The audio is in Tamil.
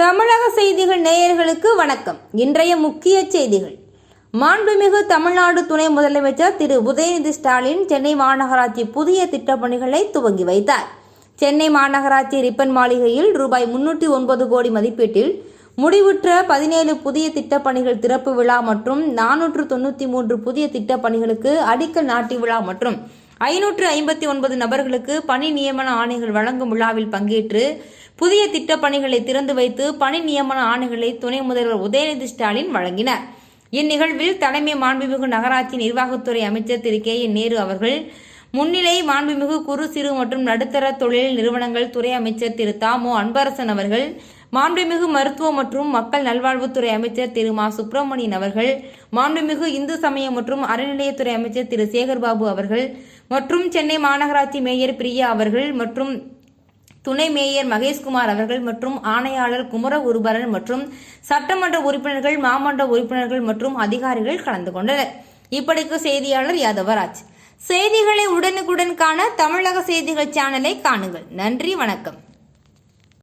தமிழக செய்திகள் நேயர்களுக்கு வணக்கம். இன்றைய முக்கிய செய்திகள். மாண்புமிகு தமிழ்நாடு துணை முதலமைச்சர் திரு உதயநிதி ஸ்டாலின் சென்னை மாநகராட்சி புதிய திட்டப்பணிகளை துவங்கி வைத்தார். சென்னை மாநகராட்சி ரிப்பன் மாளிகையில் ரூபாய் முன்னூற்றி ஒன்பது கோடி மதிப்பீட்டில் முடிவுற்ற பதினேழு புதிய திட்டப்பணிகள் திறப்பு விழா மற்றும் நானூற்று தொண்ணூற்றி மூன்று புதிய திட்டப்பணிகளுக்கு அடிக்கல் நாட்டி விழா மற்றும் ஐநூற்று ஐம்பத்தி ஒன்பது நபர்களுக்கு பணி நியமன ஆணைகள் வழங்கும் விழாவில் பங்கேற்று புதிய திட்டப்பணிகளை திறந்து வைத்து பணி நியமன ஆணைகளை துணை முதல்வர் உதயநிதி ஸ்டாலின் வழங்கினார். இந்நிகழ்வில் தலைமை மாண்புமிகு நகராட்சி நிர்வாகத்துறை அமைச்சர் திரு கே என் நேரு அவர்கள் முன்னிலை மாண்புமிகு குறு சிறு மற்றும் நடுத்தர தொழில் நிறுவனங்கள் துறை அமைச்சர் திரு தாமோ அன்பரசன் அவர்கள் மாண்புமிகு மருத்துவ மற்றும் மக்கள் நல்வாழ்வுத்துறை அமைச்சர் திரு மா. சுப்பிரமணியன் அவர்கள் மாண்புமிகு இந்து சமய மற்றும் அறநிலையத்துறை அமைச்சர் திரு சேகர்பாபு அவர்கள் மற்றும் சென்னை மாநகராட்சி மேயர் பிரியா அவர்கள் மற்றும் துணை மேயர் மகேஷ்குமார் அவர்கள் மற்றும் ஆணையாளர் குமர உருபரன் மற்றும் சட்டமன்ற உறுப்பினர்கள் மாமன்ற உறுப்பினர்கள் மற்றும் அதிகாரிகள் கலந்து கொண்டனர். இப்படிக்கு செய்தியாளர் யாதவராஜ். செய்திகளை உடனுக்குடன் காண தமிழக செய்திகள் சேனலை காணுங்கள். நன்றி வணக்கம்.